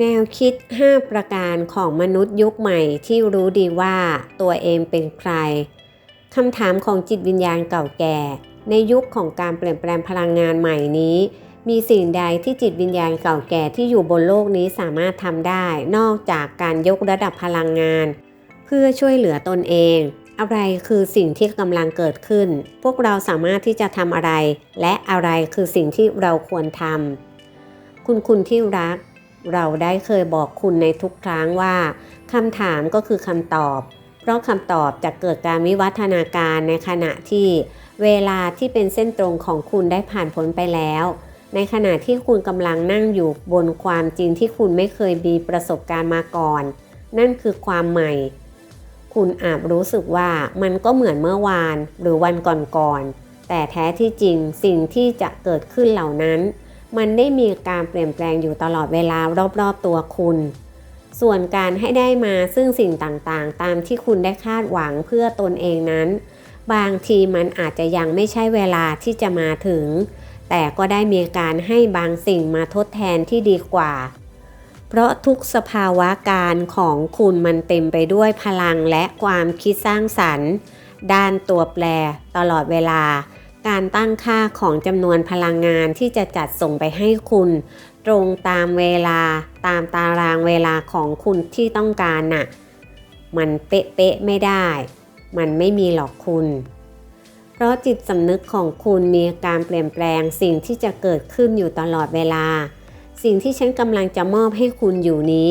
แนวคิด 5 ประการของมนุษย์ยุคใหม่ที่รู้ดีว่าตัวเองเป็นใคร คำถามของจิตวิญญาณเก่าแก่ ในยุคของการเปลี่ยนแปลงพลังงานใหม่นี้ มีสิ่งใดที่จิตวิญญาณเก่าแก่ที่อยู่บนโลกนี้สามารถทำได้ นอกจากการยกระดับพลังงาน เพื่อช่วยเหลือตนเอง อะไรคือสิ่งที่กำลังเกิดขึ้น พวกเราสามารถที่จะทำอะไร และอะไรคือสิ่งที่เราควรทำคุณคุณที่รัก เราได้เคยบอกคุณในทุกครั้งว่าคำถามก็คือคำตอบ เพราะคำตอบจะเกิดการวิวัฒนาการในขณะที่เวลาที่เป็นเส้นตรงของคุณได้ผ่านพ้นไปแล้ว ในขณะที่คุณกำลังนั่งอยู่บนความจริงที่คุณไม่เคยมีประสบการณ์มาก่อน นั่นคือความใหม่ คุณอาจรู้สึกว่ามันก็เหมือนเมื่อวานหรือวันก่อนๆแต่แท้ที่จริงสิ่งที่จะเกิดขึ้นเหล่านั้น มันได้มีการเปลี่ยนแปลงอยู่ตลอดเวลารอบๆตัวคุณ ส่วนการให้ได้มาซึ่งสิ่งต่างๆ ตามที่คุณได้คาดหวังเพื่อตนเองนั้น บางทีมันอาจจะยังไม่ใช่เวลาที่จะมาถึง แต่ก็ได้มีการให้บางสิ่งมาทดแทนที่ดีกว่า เพราะทุกสภาวะการของคุณมันเต็มไปด้วยพลังและความคิดสร้างสรรค์ ด้านตัวแปรตลอดเวลา การตั้งค่าของจำนวนพลังงานที่จะจัดส่งไปให้คุณ ตรงตามเวลาตามตารางเวลาของคุณที่ต้องการน่ะ มันเป๊ะๆไม่ได้ มันไม่มีหรอกคุณ เพราะจิตสำนึกของคุณมีการเปลี่ยนแปลงสิ่งที่จะเกิดขึ้นอยู่ตลอดเวลา สิ่งที่ฉันกำลังจะมอบให้คุณอยู่นี้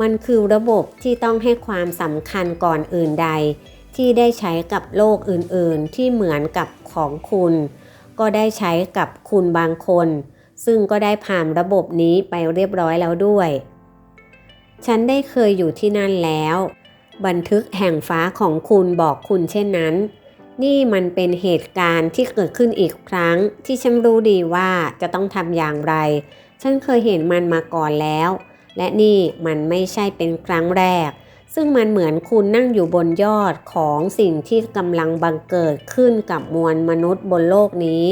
มันคือระบบที่ต้องให้ความสำคัญก่อนอื่นใด ที่ได้ใช้กับโลกอื่นๆ ที่เหมือนกับของคุณ ก็ได้ใช้กับคุณบางคน ซึ่งก็ได้ผ่านระบบนี้ไปเรียบร้อยแล้วด้วย ฉันได้เคยอยู่ที่นั่นแล้ว บันทึกแห่งฟ้าของคุณบอกคุณเช่นนั้น นี่มันเป็นเหตุการณ์ที่เกิดขึ้นอีกครั้ง ที่ฉันรู้ดีว่าจะต้องทำอย่างไร ฉันเคยเห็นมันมาก่อนแล้ว และนี่มันไม่ใช่เป็นครั้งแรก ซึ่งมันเหมือนคุณนั่งอยู่บนยอดของสิ่งที่กำลังบังเกิดขึ้นกับมวลมนุษย์บนโลกนี้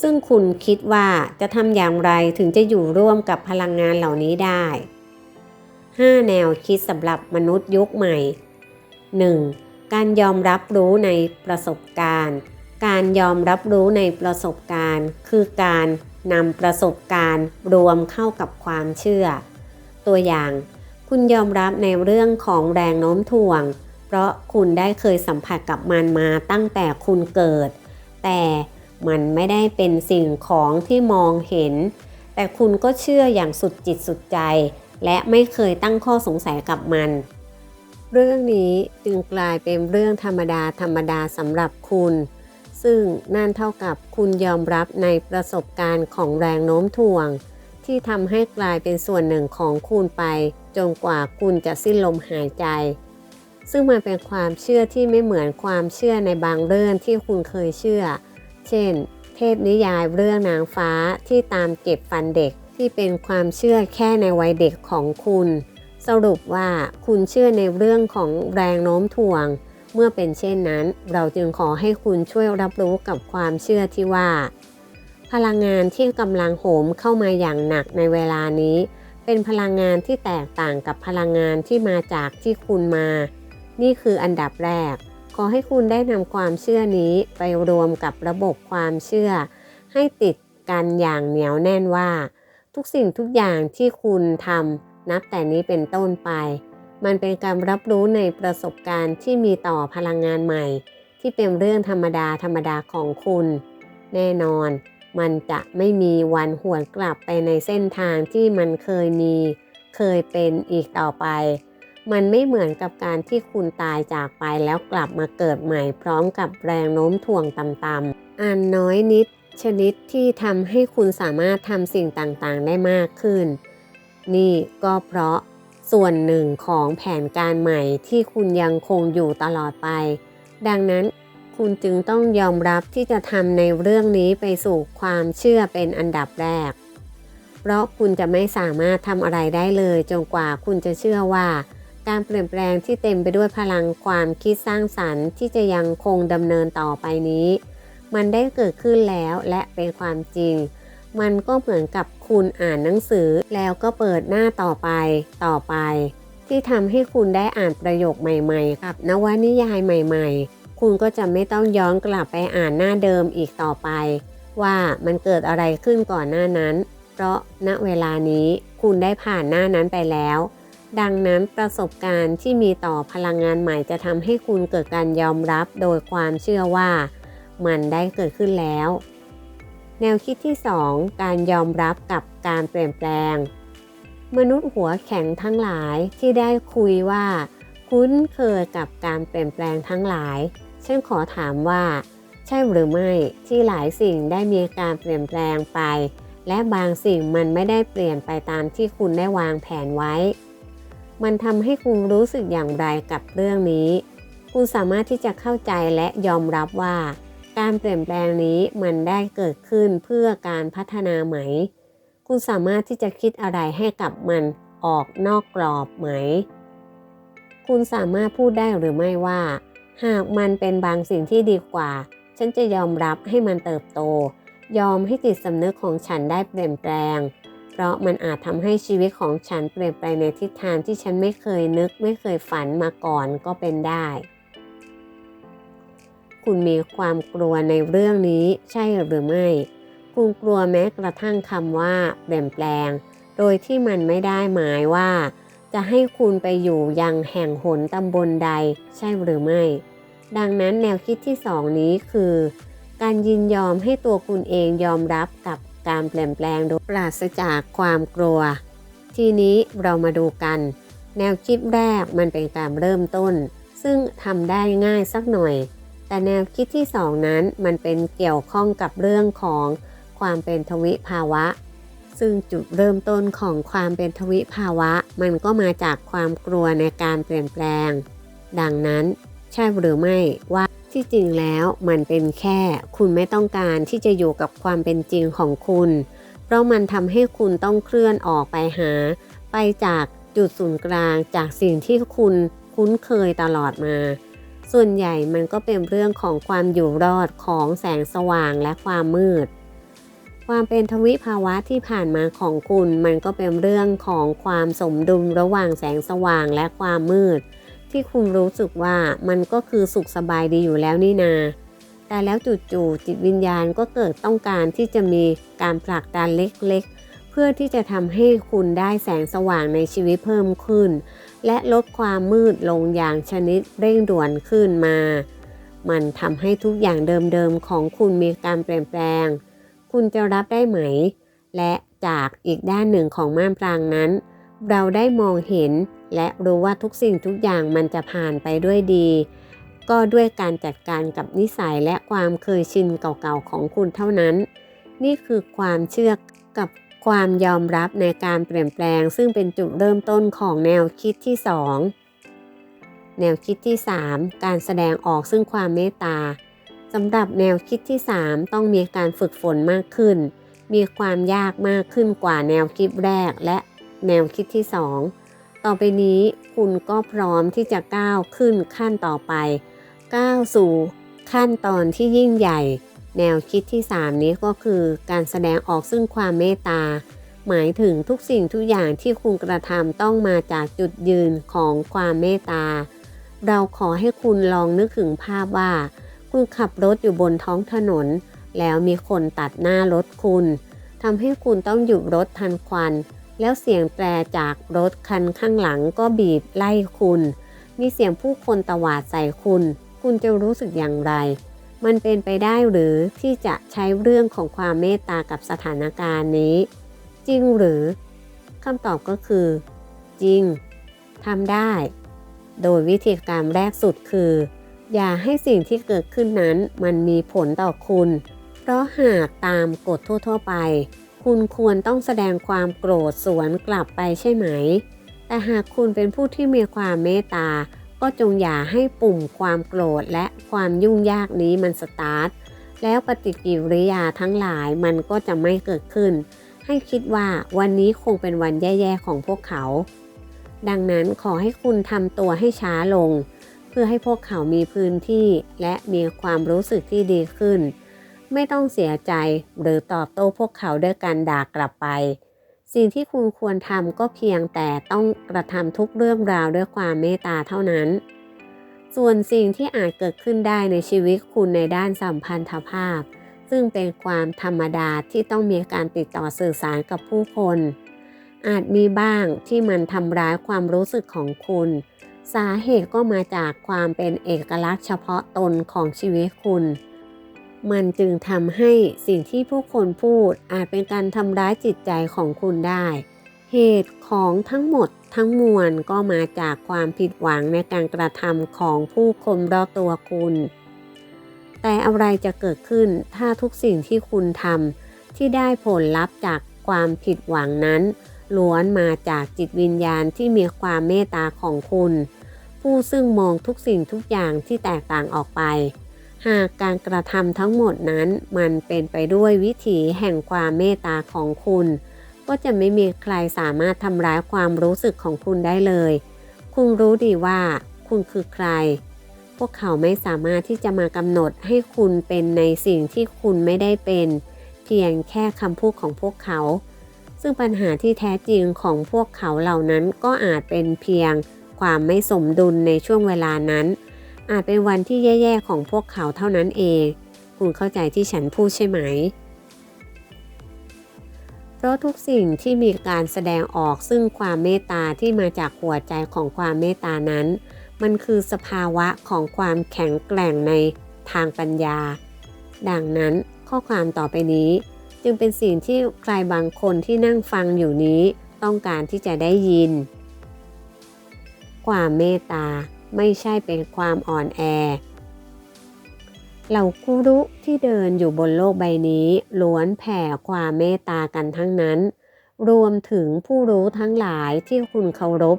ซึ่งคุณคิดว่าจะทำอย่างไรถึงจะอยู่ร่วมกับพลังงานเหล่านี้ได้ 5 แนวคิดสำหรับมนุษย์ยุคใหม่ 1. การยอมรับรู้ในประสบการณ์ การยอมรับรู้ในประสบการณ์ คือการนำประสบการณ์รวมเข้ากับความเชื่อ ตัวอย่าง คุณยอมรับในเรื่องของแรงโน้มถ่วง เพราะคุณได้เคยสัมผัสกับมันมาตั้งแต่คุณเกิด แต่มันไม่ได้เป็นสิ่งของที่มองเห็น แต่คุณก็เชื่ออย่างสุดจิตสุดใจ และไม่เคยตั้งข้อสงสัยกับมัน เรื่องนี้จึงกลายเป็นเรื่องธรรมดาธรรมดาสำหรับคุณ ซึ่งนั่นเท่ากับคุณยอมรับในประสบการณ์ของแรงโน้มถ่วง ที่ทำให้กลายเป็นส่วนหนึ่งของคุณไป จนกว่าคุณจะสิ้นลมหายใจ ซึ่งมันเป็นความเชื่อที่ไม่เหมือนความเชื่อในบางเรื่องที่คุณเคยเชื่อ เช่น เทพนิยายเรื่องนางฟ้าที่ตามเก็บฟันเด็กที่เป็นความเชื่อแค่ในวัยเด็กของคุณ สรุปว่าคุณเชื่อในเรื่องของแรงโน้มถ่วง เมื่อเป็นเช่นนั้น เราจึงขอให้คุณช่วยรับรู้กับความเชื่อที่ว่า พลังงานที่กำลังโหมเข้ามาอย่างหนักในเวลานี้ เป็นพลังงานที่แตกต่างกับพลังงานที่มาจากที่คุณมา นี่คืออันดับแรก ขอให้คุณได้นำความเชื่อนี้ไปรวมกับระบบความเชื่อ ให้ติดกันอย่างเหนียวแน่นว่า ทุกสิ่งทุกอย่างที่คุณทำนับแต่นี้เป็นต้นไป มันเป็นการรับรู้ในประสบการณ์ที่มีต่อพลังงานใหม่ ที่เป็นเรื่องธรรมดาธรรมดาของคุณ แน่นอน มันจะไม่มีวันหวนกลับไปในเส้นทางที่มันเคยมี เคยเป็นอีกต่อไป มันไม่เหมือนกับการที่คุณตายจากไปแล้วกลับมาเกิดใหม่พร้อมกับแรงโน้มถ่วงต่ำๆอันน้อยนิด ชนิดที่ทำให้คุณสามารถทำสิ่งต่างๆได้มากขึ้น นี่ก็เพราะส่วนหนึ่งของแผนการใหม่ที่คุณยังคงอยู่ตลอดไป ดังนั้น คุณจึงต้องยอมรับที่จะทำในเรื่องนี้ไปสู่ความเชื่อเป็นอันดับแรก เพราะคุณจะไม่สามารถทำอะไรได้เลยจนกว่าคุณจะเชื่อว่า การเปลี่ยนแปลงที่เต็มไปด้วยพลังความคิดสร้างสรรค์ ที่จะยังคงดำเนินต่อไปนี้ มันได้เกิดขึ้นแล้วและเป็นความจริง มันก็เหมือนกับคุณอ่านหนังสือแล้วก็เปิดหน้าต่อไปต่อไปที่ทำให้คุณได้อ่านประโยคใหม่ ๆ กับนวนิยายใหม่ ๆ คุณก็จะไม่ต้องย้อนกลับไปอ่านหน้าเดิมอีกต่อไป ว่ามันเกิดอะไรขึ้นก่อนหน้านั้น เพราะณเวลานี้คุณได้ผ่านหน้านั้นไปแล้ว ดังนั้นประสบการณ์ที่มีต่อพลังงานใหม่จะทำให้คุณเกิดการยอมรับโดยความเชื่อว่า มันได้เกิดขึ้นแล้ว แนวคิดที่ 2 การยอมรับกับการเปลี่ยนแปลง มนุษย์หัวแข็งทั้งหลายที่ได้คุยว่าคุ้นเคยกับการเปลี่ยนแปลงทั้งหลาย ฉันขอถามว่า ใช่หรือไม่ที่หลายสิ่งได้มีการเปลี่ยนแปลงไป และบางสิ่งมันไม่ได้เปลี่ยนไปตามที่คุณได้วางแผนไว้ มันทำให้คุณรู้สึกอย่างไรกับเรื่องนี้ คุณสามารถที่จะเข้าใจและยอมรับว่า การเปลี่ยนแปลงนี้มันได้เกิดขึ้นเพื่อการพัฒนาไหม คุณสามารถที่จะคิดอะไรให้กับมันออกนอกกรอบไหม คุณสามารถพูดได้หรือไม่ว่า หากมันเป็นบางสิ่งที่ดีกว่า ฉันจะยอมรับให้มันเติบโต ยอมให้จิตสำนึกของฉันได้เปลี่ยนแปลง เพราะมันอาจทำให้ชีวิตของฉันเปลี่ยนไปในทิศทางที่ฉันไม่เคยนึกไม่เคยฝันมาก่อนก็เป็นได้ คุณมีความกลัวในเรื่องนี้ใช่หรือไม่ คุณกลัวแม้กระทั่งคำว่าเปลี่ยนแปลง โดยที่มันไม่ได้หมายว่า จะให้คุณไปอยู่ยังแห่งหนตำบลใดใช่หรือไม่ ดังนั้นแนวคิดที่สองนี้คือ การยินยอมให้ตัวคุณเองยอมรับกับการเปลี่ยนแปลงโดยปราศจากความกลัว ทีนี้เรามาดูกัน แนวคิดแรกมันเป็นการเริ่มต้น ซึ่งทำได้ง่ายสักหน่อย แต่แนวคิดที่สองนั้นมันเป็นเกี่ยวข้องกับเรื่องของความเป็นทวิภาวะ ซึ่งจุดเริ่มต้นของความเป็นทวิภาวะ มันก็มาจากความกลัวในการเปลี่ยนแปลง ดังนั้น ใช่หรือไม่ว่าที่จริงแล้วมันเป็นแค่ คุณไม่ต้องการที่จะอยู่กับความเป็นจริงของคุณ เพราะมันทำให้คุณต้องเคลื่อนออกไปหา ไปจากจุดศูนย์กลางจากสิ่งที่คุณคุ้นเคยตลอดมา ส่วนใหญ่มันก็เป็นเรื่องของความอยู่รอดของแสงสว่างและความมืด ความเป็นทวิภาวะที่ผ่านมาของคุณ มันก็เป็นเรื่องของความสมดุลระหว่างแสงสว่างและความมืด ที่คุณรู้สึกว่ามันก็คือสุขสบายดีอยู่แล้วนี่นา แต่แล้วจู่ๆจิตวิญญาณก็เกิดต้องการที่จะมีการผลักดันเล็กๆ เพื่อที่จะทำให้คุณได้แสงสว่างในชีวิตเพิ่มขึ้น และลดความมืดลงอย่างชนิดเร่งด่วนขึ้นมา มันทำให้ทุกอย่างเดิมๆของคุณมีการเปลี่ยนแปลง คุณจะรับได้ไหม และจากอีกด้านหนึ่งของม่านปรางนั้น เราได้มองเห็นและรู้ว่าทุกสิ่งทุกอย่างมันจะผ่านไปด้วยดี ก็ด้วยการจัดการกับนิสัยและความเคยชินเก่าๆของคุณเท่านั้น นี่คือความเชื่อกับความยอมรับในการเปลี่ยนแปลง ซึ่งเป็นจุดเริ่มต้นของแนวคิดที่ 2 แนวคิดที่ 3 การแสดงออกซึ่งความเมตตา สำหรับแนวคิดที่ 3 ต้องมีการฝึกฝนมากขึ้น มีความยากมากขึ้นกว่าแนวคิดแรกและแนวคิดที่ 2 ต่อไปนี้คุณก็พร้อมที่จะก้าวขึ้นขั้นต่อไป ก้าวสู่ขั้นตอนที่ยิ่งใหญ่ แนวคิดที่ 3 นี้ก็คือการแสดงออกซึ่งความเมตตา หมายถึงทุกสิ่งทุกอย่างที่คุณกระทำต้องมาจากจุดยืนของความเมตตา เราขอให้คุณลองนึกถึงภาพว่า คุณขับรถอยู่บนท้องถนน แล้วมีคนตัดหน้ารถคุณทำให้คุณต้องหยุดรถทันควัน แล้วเสียงแตรจากรถคันข้างหลังก็บีบไล่คุณ มีเสียงผู้คนตวาดใส่คุณ คุณจะรู้สึกอย่างไร มันเป็นไปได้หรือที่จะใช้เรื่องของความเมตตากับสถานการณ์นี้ จริงหรือคำตอบก็คือ จริงทำได้ โดยวิธีการแรกสุดคือ อย่าให้สิ่งที่เกิดขึ้นนั้นมันมีผลต่อคุณ เพราะหากตามกฎทั่ว ๆ ไป คุณควรต้องแสดงความโกรธสวนกลับไปใช่ไหม แต่หากคุณเป็นผู้ที่มีความเมตตา ก็จงอย่าให้ปุ่มความโกรธและความยุ่งยากนี้มันสตาร์ท แล้วปฏิกิริยาทั้งหลายมันก็จะไม่เกิดขึ้น ให้คิดว่าวันนี้คงเป็นวันแย่ๆของพวกเขา ดังนั้นขอให้คุณทำตัวให้ช้าลง พื่อให้พวกเขามีพื้นที่และมีความรู้สึกที่ดีขึ้น ไม่ต้องเสียใจหรือตอบโต้พวกเขาด้วยการด่ากลับไป สิ่งที่คุณควรทำก็เพียงแต่ต้องกระทำทุกเรื่องราวด้วยความเมตตาเท่านั้น ส่วนสิ่งที่อาจเกิดขึ้นได้ในชีวิตคุณในด้านสัมพันธภาพ ซึ่งเป็นความธรรมดาที่ต้องมีการติดต่อสื่อสารกับผู้คน อาจมีบ้างที่มันทำร้ายความรู้สึกของคุณ สาเหตุก็มาจากความเป็นเอกลักษณ์เฉพาะตนของชีวิตคุณ มันจึงทำให้สิ่งที่ผู้คนพูดอาจเป็นการทำร้ายจิตใจของคุณได้ เหตุของทั้งหมดทั้งมวลก็มาจากความผิดหวังในการกระทำของผู้คนรอบตัวคุณ แต่อะไรจะเกิดขึ้นถ้าทุกสิ่งที่คุณทำที่ได้ผลลัพธ์จากความผิดหวังนั้นล้วนมาจากจิตวิญญาณที่มีความเมตตาของคุณ ผู้ซึ่งมองทุกสิ่งทุกอย่างที่แตกต่างออกไป หากการกระทำทั้งหมดนั้นมันเป็นไปด้วยวิถีแห่งความเมตตาของคุณ ก็จะไม่มีใครสามารถทำร้ายความรู้สึกของคุณได้เลย คุณรู้ดีว่าคุณคือใคร พวกเขาไม่สามารถที่จะมากำหนดให้คุณเป็นในสิ่งที่คุณไม่ได้เป็น เพียงแค่คำพูดของพวกเขา ซึ่งปัญหาที่แท้จริงของพวกเขาเหล่านั้นก็อาจเป็นเพียง ความไม่สมดุลในช่วงเวลานั้น อาจเป็นวันที่แย่ๆของพวกเขาเท่านั้นเอง คุณเข้าใจที่ฉันพูดใช่ไหม เพราะทุกสิ่งที่มีการแสดงออกซึ่งความเมตตาที่มาจากหัวใจของความเมตตานั้น มันคือสภาวะของความแข็งแกร่งในทางปัญญา ดังนั้นข้อความต่อไปนี้จึงเป็นสิ่งที่ใครบางคนที่นั่งฟังอยู่นี้ต้องการที่จะได้ยิน ความเมตตาไม่ใช่เป็นความอ่อนแอ เหล่าคุรุที่เดินอยู่บนโลกใบนี้ล้วนแผ่ความเมตตากันทั้งนั้น รวมถึงผู้รู้ทั้งหลายที่คุณเคารพ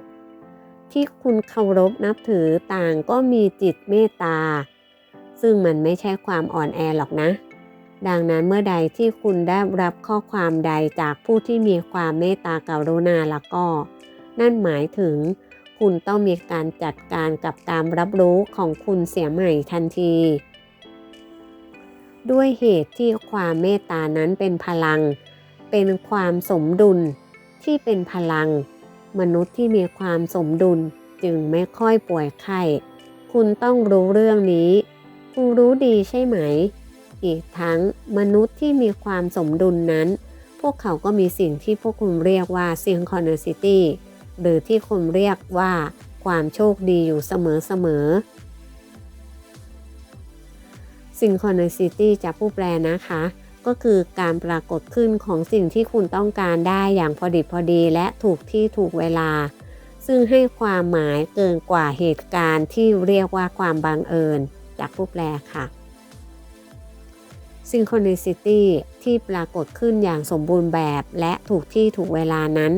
ที่คุณเคารพนับถือต่างก็มีจิตเมตตา ซึ่งมันไม่ใช่ความอ่อนแอหรอกนะดังนั้นเมื่อใดที่คุณได้รับข้อความใดจากผู้ที่มีความเมตตากรุณาแล้วก็ นั่นหมายถึง คุณต้องมีการจัดการกับการรับรู้ของคุณเสียใหม่ทันที ด้วยเหตุที่ความเมตตานั้นเป็นพลัง เป็นความสมดุลที่เป็นพลัง มนุษย์ที่มีความสมดุลจึงไม่ค่อยป่วยไข้คุณต้องรู้เรื่องนี้ คุณรู้ดีใช่ไหม อีกทั้งมนุษย์ที่มีความสมดุลนั้น พวกเขาก็มีสิ่งที่พวกคุณเรียกว่า synchronicity หรือที่คนเรียกว่าความโชคดีอยู่เสมอๆ synchronicity จากผู้แปลนะคะ ก็คือการปรากฏขึ้นของสิ่งที่คุณต้องการได้อย่างพอดิบพอดีและถูกที่ถูกเวลา ซึ่งให้ความหมายเกินกว่าเหตุการณ์ที่เรียกว่าความบังเอิญจากผู้แปลค่ะ synchronicity ที่ปรากฏขึ้นอย่างสมบูรณ์แบบและถูกที่ถูกเวลานั้น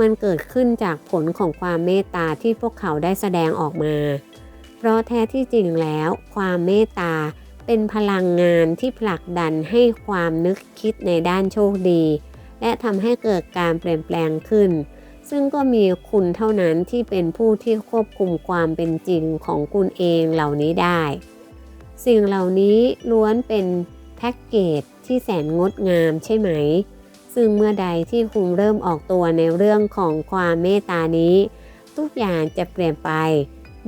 มันเกิดขึ้นจากผลของความเมตตาที่พวกเขาได้แสดงออกมา เพราะแท้ที่จริงแล้ว ความเมตตาเป็นพลังงานที่ผลักดันให้ความนึกคิดในด้านโชคดี และทำให้เกิดการเปลี่ยนแปลงขึ้น ซึ่งก็มีคุณเท่านั้นที่เป็นผู้ที่ควบคุมความเป็นจริงของคุณเองเหล่านี้ได้ สิ่งเหล่านี้ล้วนเป็นแพ็กเกจที่แสนงดงามใช่ไหม ซึ่งเมื่อใดที่คุณเริ่มออกตัวในเรื่องของความเมตตานี้ ทุกอย่างจะเปลี่ยนไป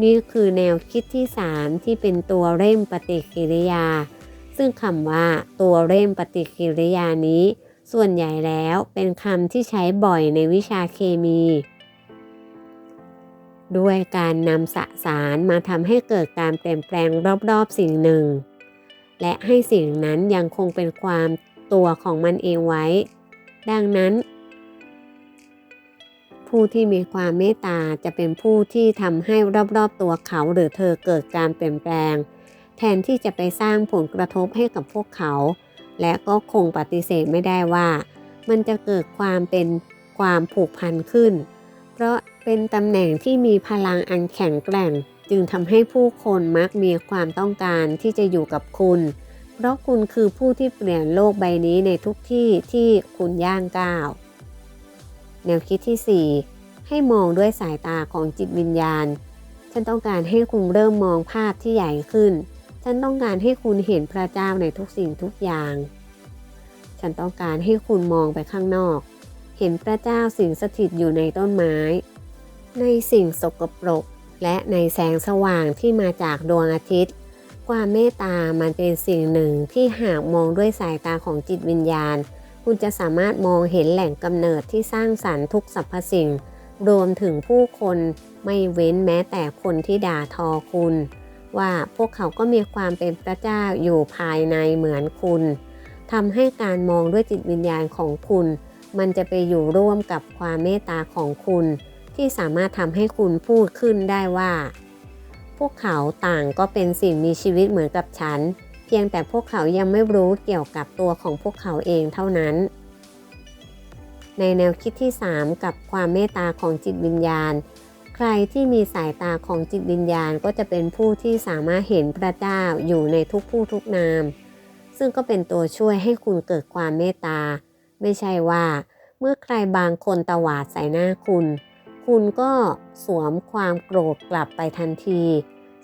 นี่คือแนวคิดที่ 3 ที่เป็นตัวเร่งปฏิกิริยา ซึ่งคำว่าตัวเร่งปฏิกิริยานี้ ส่วนใหญ่แล้วเป็นคำที่ใช้บ่อยในวิชาเคมี ด้วยการนำสสารมาทำให้เกิดการเปลี่ยนแปลงรอบๆสิ่งหนึ่ง และให้สิ่งนั้นยังคงเป็นความตัวของมันเองไว้ ดังนั้น ผู้ที่มีความเมตตาจะเป็นผู้ที่ทำให้รอบๆตัวเขาหรือเธอเกิดการเปลี่ยนแปลง แทนที่จะไปสร้างผลกระทบให้กับพวกเขา และก็คงปฏิเสธไม่ได้ว่า มันจะเกิดความเป็นความผูกพันขึ้น เพราะเป็นตำแหน่งที่มีพลังอันแข็งแกร่ง จึงทำให้ผู้คนมักมีความต้องการที่จะอยู่กับคุณ เพราะคุณคือผู้ที่เปลี่ยนโลกใบนี้ในทุกที่ที่คุณย่างก้าวแนวคิดที่ 4 ให้มองด้วยสายตาของจิตวิญญาณ ฉันต้องการให้คุณเริ่มมองภาพที่ใหญ่ขึ้น ฉันต้องการให้คุณเห็นพระเจ้าในทุกสิ่งทุกอย่าง ฉันต้องการให้คุณมองไปข้างนอก เห็นพระเจ้าสิ่งสถิตอยู่ในต้นไม้ ในสิ่งสกปรกและในแสงสว่างที่มาจากดวงอาทิตย์ ความเมตตามันเป็นสิ่งหนึ่งที่หากมองด้วยสายตาของจิตวิญญาณ คุณจะสามารถมองเห็นแหล่งกำเนิดที่สร้างสรรค์ทุกสรรพสิ่ง รวมถึงผู้คนไม่เว้นแม้แต่คนที่ด่าทอคุณ ว่าพวกเขาก็มีความเป็นพระเจ้าอยู่ภายในเหมือนคุณทำให้การมองด้วยจิตวิญญาณของคุณ มันจะไปอยู่ร่วมกับความเมตตาของคุณ ที่สามารถทำให้คุณพูดขึ้นได้ว่า พวกเขาต่างก็เป็นสิ่งมีชีวิตเหมือนกับฉัน เพียงแต่พวกเขายังไม่รู้เกี่ยวกับตัวของพวกเขาเองเท่านั้น ในแนวคิดที่ 3 กับความเมตตาของจิตวิญญาณ ใครที่มีสายตาของจิตวิญญาณก็จะเป็นผู้ที่สามารถเห็นพระเจ้าอยู่ในทุกผู้ทุกนาม ซึ่งก็เป็นตัวช่วยให้คุณเกิดความเมตตา ไม่ใช่ว่า เมื่อใครบางคนตวาดใส่หน้าคุณ คุณก็สวมความโกรธกลับไปทันที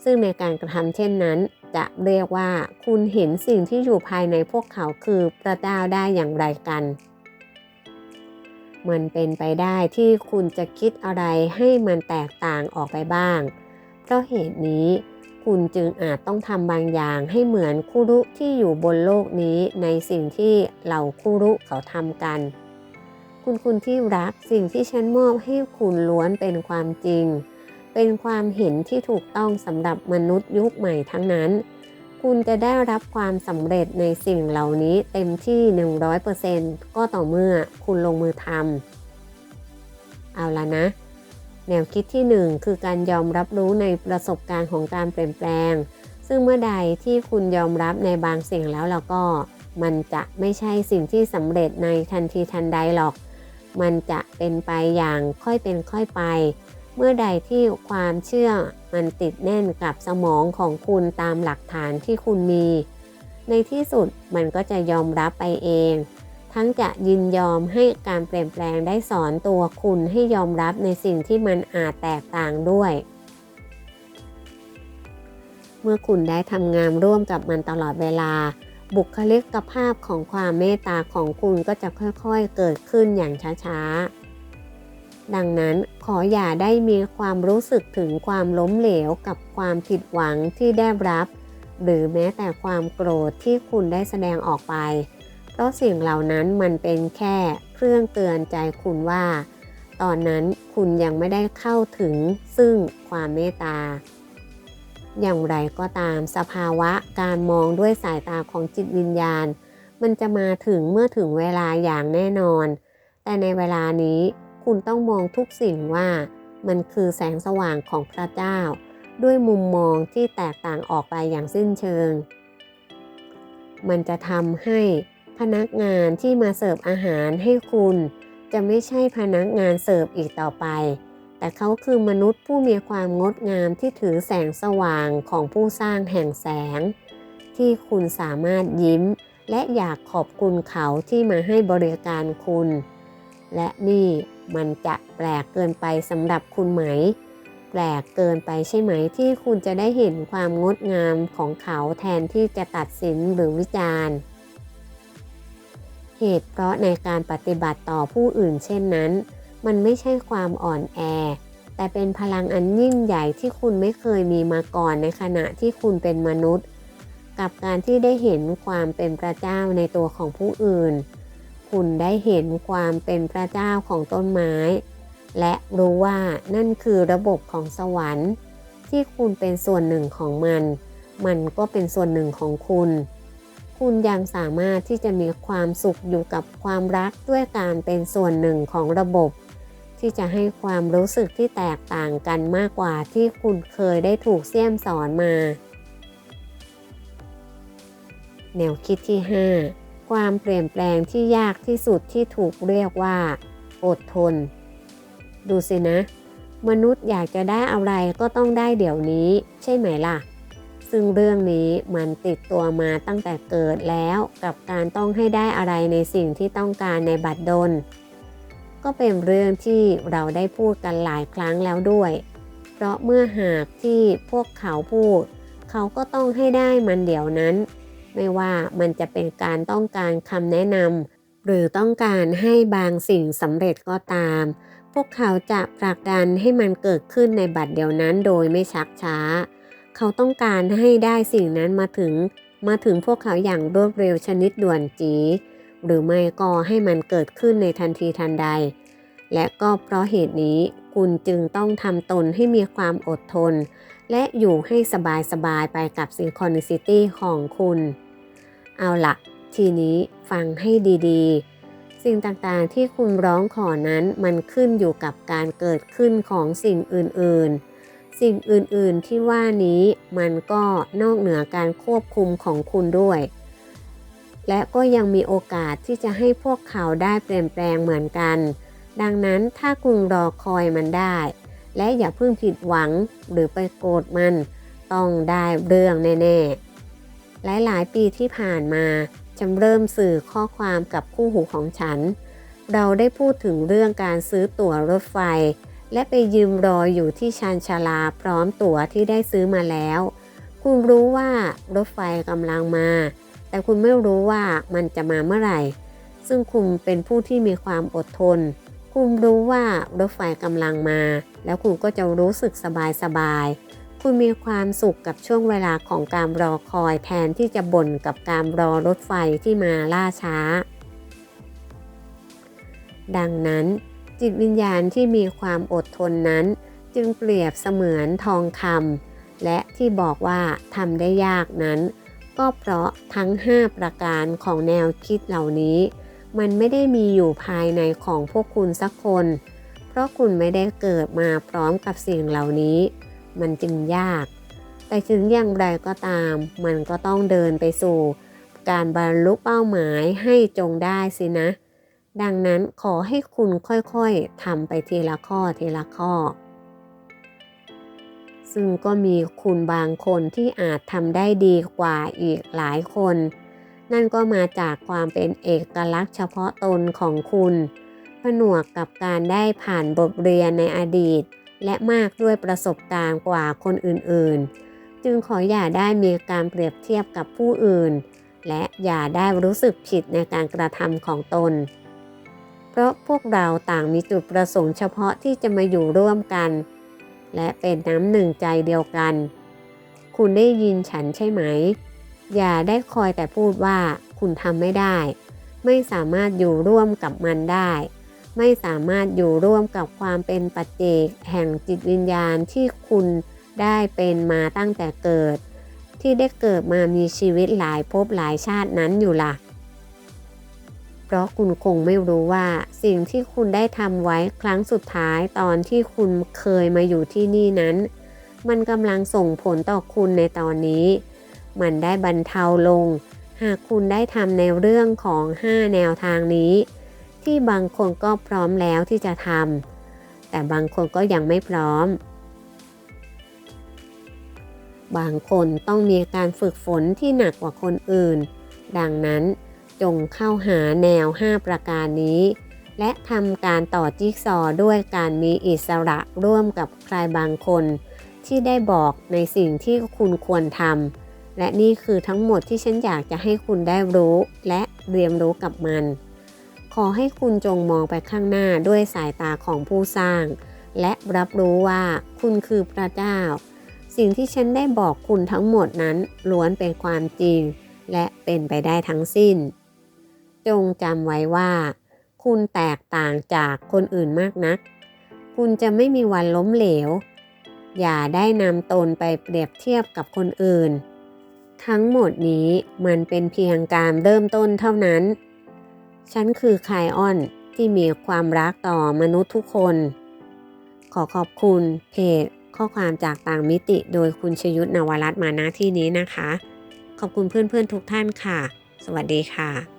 ซึ่งในการกระทำเช่นนั้น จะเรียกว่าคุณเห็นสิ่งที่อยู่ภายในพวกเขาคือพระเจ้าได้อย่างไรกัน มันเป็นไปได้ที่คุณจะคิดอะไรให้มันแตกต่างออกไปบ้าง เพราะเหตุนี้คุณจึงอาจต้องทำบางอย่างให้เหมือนคุรุที่อยู่บนโลกนี้ในสิ่งที่เหล่าคุรุเขาทำกัน คุณคุณที่รักสิ่งที่ฉันมอบให้คุณล้วนเป็นความจริง เป็นความเห็นที่ถูกต้องสำหรับมนุษย์ยุคใหม่ทั้งนั้น คุณจะได้รับความสำเร็จในสิ่งเหล่านี้เต็มที่ 100%ก็ต่อเมื่อคุณลงมือทำเอาละนะ แนวคิดที่ 1 คือการยอมรับรู้ในประสบการณ์ของการเปลี่ยนแปลง ซึ่งเมื่อใดที่คุณยอมรับในบางสิ่งแล้วเราก็มันจะไม่ใช่สิ่งที่สำเร็จในทันทีทันใดหรอก มันจะเป็นไปอย่างค่อยเป็นค่อยไป เมื่อใดที่ความเชื่อมันติดแน่นกับสมองของคุณตามหลักฐานที่คุณมี ในที่สุดมันก็จะยอมรับไปเอง ทั้งจะยินยอมให้การเปลี่ยนแปลงได้สอนตัวคุณให้ยอมรับในสิ่งที่มันอาจแตกต่างด้วยเมื่อคุณได้ทำงานร่วมกับมันตลอดเวลา บุคลิกภาพของความเมตตาของคุณก็จะค่อยๆเกิดขึ้นอย่างช้าๆ ดังนั้นขออย่าได้มีความรู้สึกถึงความล้มเหลวกับความผิดหวังที่ได้รับ หรือแม้แต่ความโกรธที่คุณได้แสดงออกไป เพราะสิ่งเหล่านั้นมันเป็นแค่เครื่องเตือนใจคุณว่า ตอนนั้นคุณยังไม่ได้เข้าถึงซึ่งความเมตตา อย่างไรก็ตาม สภาวะการมองด้วยสายตาของจิตวิญญาณ มันจะมาถึงเมื่อถึงเวลาอย่างแน่นอน แต่ในเวลานี้คุณต้องมองทุกสิ่งว่า มันคือแสงสว่างของพระเจ้า ด้วยมุมมองที่แตกต่างออกไปอย่างสิ้นเชิง มันจะทำให้พนักงานที่มาเสิร์ฟอาหารให้คุณ จะไม่ใช่พนักงานเสิร์ฟอีกต่อไป แต่เขาคือมนุษย์ผู้มีความงดงามที่ถือแสงสว่างของผู้สร้างแห่งแสง ที่คุณสามารถยิ้ม และอยากขอบคุณเขาที่มาให้บริการคุณ และนี่มันจะแปลกเกินไปสำหรับคุณไหม แปลกเกินไปใช่ไหมที่คุณจะได้เห็นความงดงามของเขาแทนที่จะตัดสินหรือวิจารณ์ เหตุเพราะในการปฏิบัติต่อผู้อื่นเช่นนั้น มันไม่ใช่ความอ่อนแอ แต่เป็นพลังอันยิ่งใหญ่ที่คุณไม่เคยมีมาก่อนในขณะที่คุณเป็นมนุษย์ กับการที่ได้เห็นความเป็นพระเจ้าในตัวของผู้อื่น คุณได้เห็นความเป็นพระเจ้าของต้นไม้ และรู้ว่านั่นคือระบบของสวรรค์ ที่คุณเป็นส่วนหนึ่งของมัน มันก็เป็นส่วนหนึ่งของคุณคุณยังสามารถที่จะมีความสุขอยู่กับความรักด้วยการเป็นส่วนหนึ่งของระบบ ที่จะให้ความรู้สึกที่แตกต่างกันมากกว่าที่คุณเคยได้ถูกเสี่ยมสอนมา แนวคิดที่ 5 ความเปลี่ยนแปลงที่ยากที่สุดที่ถูกเรียกว่า อดทน ดูสินะ มนุษย์อยากจะได้อะไรก็ต้องได้เดี๋ยวนี้ ใช่ไหมล่ะซึ่งเรื่องนี้มันติดตัวมาตั้งแต่เกิดแล้วกับการต้องให้ได้อะไรในสิ่งที่ต้องการในบัตรดล ก็เป็นเรื่องที่เราได้พูดกันหลายครั้งแล้วด้วย เพราะเมื่อหากที่พวกเขาพูด เขาก็ต้องให้ได้มันเดี๋ยวนั้น ไม่ว่ามันจะเป็นการต้องการคำแนะนำหรือต้องการให้บางสิ่งสำเร็จก็ตาม พวกเขาจะผลักดันให้มันเกิดขึ้นในบัดเดียวนั้นโดยไม่ชักช้า เขาต้องการให้ได้สิ่งนั้นมาถึง มาถึงพวกเขาอย่างรวดเร็วชนิดด่วนจี๋ หรือไม่ก็ให้มันเกิดขึ้นในทันทีทันใด และก็เพราะเหตุนี้คุณจึงต้องทำตนให้มีความอดทน และอยู่ให้สบายๆไปกับซิงค h นิซิตี้ของคุณ เอาละทีนี้ฟังให้ดีๆ สิ่งต่างๆที่คุณร้องขอนั้นมันขึ้นอยู่กับการเกิดขึ้นของสิ่งอื่นๆสิ่งอื่น ๆ ที่ว่านี้มันก็นอกเหนือการควบคุมของคุณด้วย และก็ยังมีโอกาสที่จะให้พวกเขาได้เปลี่ยนแปลงเหมือนกัน ดังนั้นถ้าคุณรอคอยมันได้ และอย่าเพิ่งผิดหวังหรือไปโกรธมัน ต้องได้เรื่องแน่ๆ หลายๆ ปีที่ผ่านมาฉันเริ่มสื่อข้อความกับคู่หูของฉัน เราได้พูดถึงเรื่องการซื้อตั๋วรถไฟ และไปยืมรออยู่ที่ชานชาลาพร้อมตั๋วที่ได้ซื้อมาแล้ว คุณรู้ว่ารถไฟกำลังมา แต่คุณไม่รู้ว่ามันจะมาเมื่อไหร่ ซึ่งคุณเป็นผู้ที่มีความอดทน คุณรู้ว่ารถไฟกำลังมา แล้วคุณก็จะรู้สึกสบายสบายคุณมีความสุขกับช่วงเวลาของการรอคอยแทนที่จะบ่นกับการรอรถไฟที่มาล่าช้า ดังนั้นจิตวิญญาณที่มีความอดทนนั้น จึงเปรียบเสมือนทองคำและที่บอกว่าทำได้ยากนั้น ก็เพราะทั้ง 5 ประการของแนวคิดเหล่านี้ มันไม่ได้มีอยู่ภายในของพวกคุณสักคน เพราะคุณไม่ได้เกิดมาพร้อมกับสิ่งเหล่านี้ มันจึงยาก แต่ถึงอย่างไรก็ตาม มันก็ต้องเดินไปสู่ การบรรลุเป้าหมายให้จงได้สินะ ดังนั้นขอให้คุณค่อยๆทำไปทีละข้อทีละข้อ ซึ่งก็มีคุณบางคนที่อาจทำได้ดีกว่าอีกหลายคน นั่นก็มาจากความเป็นเอกลักษณ์เฉพาะตนของคุณ ผนวกกับการได้ผ่านบทเรียนในอดีต และมากด้วยประสบการณ์กว่าคนอื่นๆ จึงขออย่าได้มีการเปรียบเทียบกับผู้อื่น และอย่าได้รู้สึกผิดในการกระทำของตน เพราะพวกเราต่างมีจุดประสงค์เฉพาะที่จะมาอยู่ร่วมกัน และเป็นน้ำหนึ่งใจเดียวกัน คุณได้ยินฉันใช่ไหม อย่าได้คอยแต่พูดว่าคุณทำไม่ได้ ไม่สามารถอยู่ร่วมกับมันได้ ไม่สามารถอยู่ร่วมกับความเป็นปัจเจกแห่งจิตวิญญาณที่คุณได้เป็นมาตั้งแต่เกิด ที่ได้เกิดมามีชีวิตหลายภพหลายชาตินั้นอยู่ละ่ะ ราะคุณคงไม่รู้ว่าสิ่งที่คุณได้ทำไว้ครั้งสุดท้ายตอนที่คุณเคยมาอยู่ที่นี่นั้น มันกำลังส่งผลต่อคุณในตอนนี้ มันได้บรรเทาลง หากคุณได้ทำในเรื่องของ 5 แนวทางนี้ ที่บางคนก็พร้อมแล้วที่จะทำแต่บางคนก็ยังไม่พร้อม บางคนต้องมีการฝึกฝนที่หนักกว่าคนอื่น ดังนั้น จงเข้าหาแนว 5 ประการนี้ และทำการต่อจิ๊กซอด้วยการมีอิสระร่วมกับใครบางคน ที่ได้บอกในสิ่งที่คุณควรทำและนี่คือทั้งหมดที่ฉันอยากจะให้คุณได้รู้และเรียนรู้กับมัน ขอให้คุณจงมองไปข้างหน้าด้วยสายตาของผู้สร้าง และรับรู้ว่าคุณคือพระเจ้า สิ่งที่ฉันได้บอกคุณทั้งหมดนั้นล้วนเป็นความจริงและเป็นไปได้ทั้งสิ้น จงจำไว้ว่า คุณแตกต่างจากคนอื่นมากนัก คุณจะไม่มีวันล้มเหลว อย่าได้นำตนไปเปรียบเทียบกับคนอื่น ทั้งหมดนี้มันเป็นเพียงการเริ่มต้นเท่านั้น ฉันคือคายออนที่มีความรักต่อมนุษย์ทุกคน ขอขอบคุณเพจข้อความจากต่างมิติโดยคุณชยุทธนวรัตน์มาณที่นี้นะคะ ขอบคุณเพื่อนๆทุกท่านค่ะ สวัสดีค่ะ